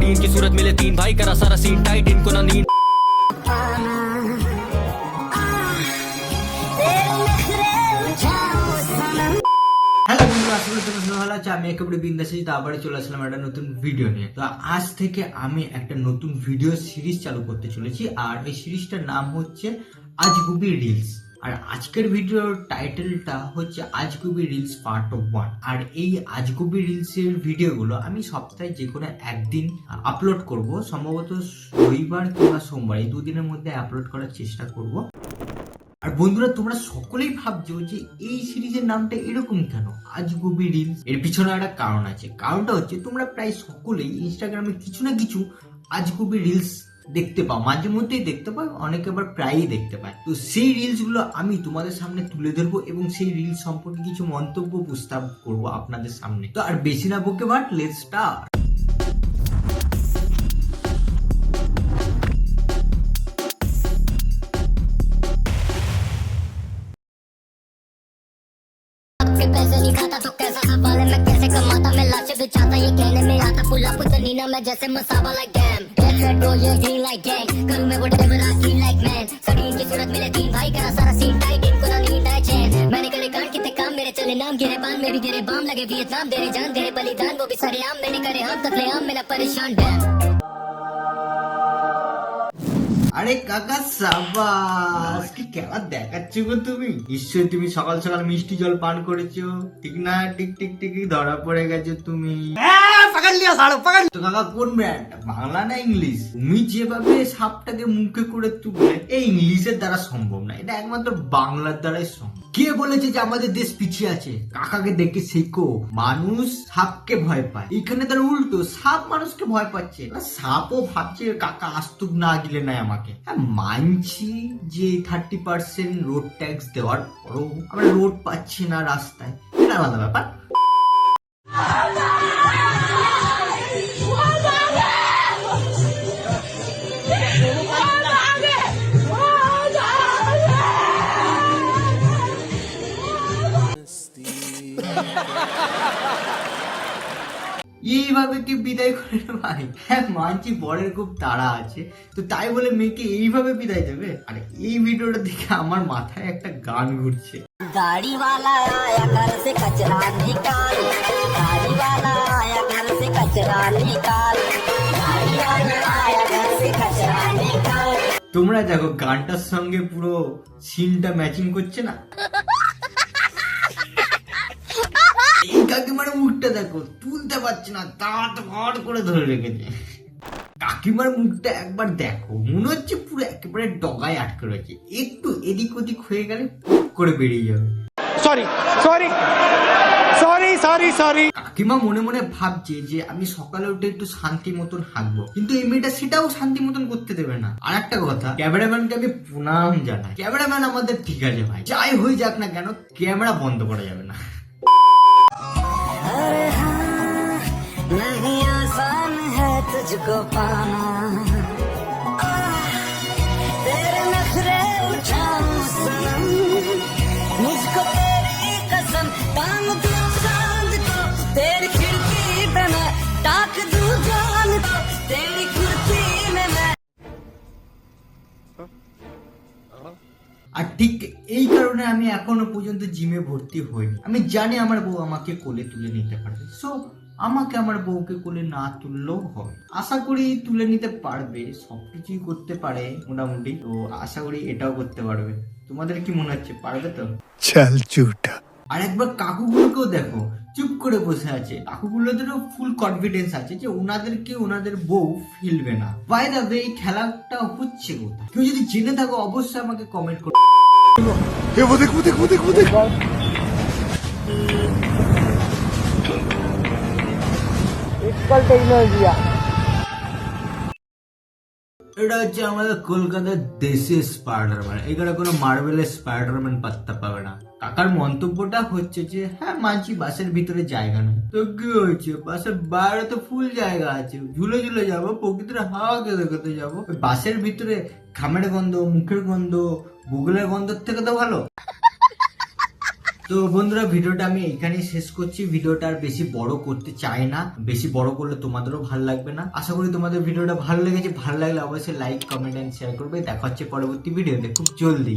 सड़ीन की सूरत मिले तीन भाई करा सारा सीन टाइट इनको ना नींद হ্যালো বন্ধুরা আসলে তোমরা সবাই ভালো আছো আমি একেবারে বিন্দাসী তারপরে চলে আসলাম একটা নতুন ভিডিও নিয়ে তো আজ থেকে আমি একটা নতুন ভিডিও সিরিজ চালু করতে চলেছি আর এই সিরিজটার নাম হচ্ছে আজগুবি রিলস আর আজকের ভিডিওর টাইটেলটা হচ্ছে আজগুবি রিলস পার্ট ওয়ান আর এই আজগুবি রিলস এর ভিডিওগুলো আমি সপ্তাহে যে কোনো একদিন আপলোড করব। সম্ভবত রবিবার কিংবা সোমবার এই দুদিনের মধ্যে আপলোড করার চেষ্টা করব। আর বন্ধুরা, তোমরা সকলেই ভাবছ যে এই সিরিজের নামটা এরকম কেন? আজগুবি রিলস এর পিছনে একটা কারণ আছে। কারণটা হচ্ছে তোমরা প্রায় সকলেই ইনস্টাগ্রামে কিছু না কিছু আজগুবি রিলস দেখতে পাও মাঝে মধ্যেই দেখতে পাও অনেকে আবার প্রায়ই দেখতে পায় তো সেই রিলস গুলো আমি তোমাদের সামনে তুলে ধরবো এবং সেই রিলস সম্পর্কে কিছু মন্তব্য প্রস্তাব করবো আপনাদের সামনে তো আর বেশি না বকে বাট লেট স্টার্ট के पैसे नहीं खाता तो कैसा हवाले में कैसे कमाता मैं लाशें बिछाता ये कहने में आता पुला पुतनीना मैं जैसे Masaba like damn Get red roll ये green like gang करूँ मैं whatever I feel like man सड़ीन की सूरत मिले तीन भाई करा सारा सीन टाइट इनको ना नींद आए चैन मैंने करे गांड कितने काम मेरे चले नाम गिरे बांध में भी गिरे बाम लगे वियतनाम तेरे जान तेरे बलिदान वो भी सारे आम मैंने करे हम कतले आम मेरा परेशान डैम আরে কাকা সাবাস কি খেলা দেখাচ্ছ গো তুমি নিশ্চয়ই তুমি সকাল সকাল মিষ্টি জল পান করেছো ঠিক না টিক টিক টিক ধরা পড়ে গেছো তুমি তো কাকা কোন ব্র্যান্ড বাংলা না ইংলিশ তুমি যেভাবে সাপটাকে মুখে করে তুললে এই ইংলিশের দ্বারা সম্ভব না এটা একমাত্র বাংলার দ্বারাই সম্ভব কে বলেছে যে আমাদের দেশ পিছিয়ে আছে? কাকাকে দেখে শেখো, মানুষ সাপকে ভয় পায়। এখানে তার উল্টো, সাপ মানুষকে ভয় পাচ্ছে। সাপও ভাবছে, কাকা, আস্তুক না গিলে নাই আমাকে। হ্যাঁ মানছি যে থার্টি পার্সেন্ট রোড ট্যাক্স দেওয়ার পরও আমরা রোড পাচ্ছি না রাস্তায়। এটা আলাদা ব্যাপার। এইভাবে কি বিদায় করে ভাই? হ্যাঁ মানছি বরের খুব তাড়া আছে। তো তাই বলে মেয়েকে এইভাবে বিদায় দেবে? আর এই ভিডিওটা দেখে আমার মাথায় একটা গান ঘুরছে। তোমরা দেখো গানটার সঙ্গে পুরো সিনটা ম্যাচিং করছে না? কাকিমার মুখটা দেখো তুলতে পারছে না দাঁত ঘর করে ধরে রেখেছে। কাকিমার মুখটা একবার দেখো মনে হচ্ছে পুরো একেবারে ডগায় আটকে রয়েছে। একটু এদিক ওদিক হয়ে গেলে করে বেরিয়ে যাবে। Sorry, sorry. কাকিমা মনে মনে ভাবছে যে আমি সকালে উঠে একটু শান্তি মতন হাঁকবো কিন্তু এই মেয়েটা সেটাও শান্তি মতন করতে দেবে না। আর একটা কথা ক্যামেরাম্যানকে আমি প্রণাম জানাই। ক্যামেরাম্যান আমাদের ঠিক আছে ভাই যাই হয়ে যাক না কেন ক্যামেরা বন্ধ করা যাবে না। नहीं आसान है तुझको पाना आह, तेरे नखरे उठाऊं सनम मुझको तेरी कसम टांग दूं चांद को तेरी खिड़की पे मैं टाक दूं जान को तेरी कुर्सी में मैं আর ঠিক এই কারণে আমি এখনো পর্যন্ত জিমে ভর্তি হইনি আমি জানি আমার বউ আমাকে কোলে তুলে নিতে পারবে সো আমাকে আমার বউকে কোলে না তুললেও হবে আশা করি তুলে নিতে পারবে সবকিছুই করতে পারে মোটামুটি। তো আশা করি এটাও করতে পারবে। তোমাদের কি মনে হচ্ছে পারবে তো? চাল চুটা আর একবার কাকুগুলোকেও দেখো চুপ করে বসে আছে। কাকুগুলোদেরও ফুল কনফিডেন্স আছে যে ওনাদেরকে ওনাদের বউ ফেলবে না। বাই দা ওয়ে এই খেলাটা হচ্ছে কোথায়? কেউ যদি জেনে থাকো অবশ্যই আমাকে কমেন্ট করো। এটা হচ্ছে আমাদের কলকাতার দেশি স্পাইডারম্যান এখানে কোনো মার্বেলের স্পাইডারম্যান পাত্তা পাবে না। কাকার মন্তব্যটা হচ্ছে যে হ্যাঁ মানছি বাসের ভিতরে জায়গা নেই। তো কি হয়েছে? বাসের বাইরে তো ফুল জায়গা আছে। ঝুলে ঝুলে যাব, প্রকৃতির হাওয়া খেতে খেতে যাব। বাসের ভিতরে ঘামের গন্ধ, মুখের গন্ধ, বুগলের গন্ধের থেকে তো ভালো। তো বন্ধুরা, ভিডিওটা আমি এখানেই শেষ করছি। ভিডিওটা আর বেশি বড় করতে চাই না। বেশি বড় করলে তোমাদেরও ভালো লাগবে না। আশা করি তোমাদের ভিডিওটা ভালো লেগেছে। ভালো লাগলে অবশ্যই লাইক কমেন্ট এন্ড শেয়ার করবে। দেখা হচ্ছে পরবর্তী ভিডিওতে খুব জলদি।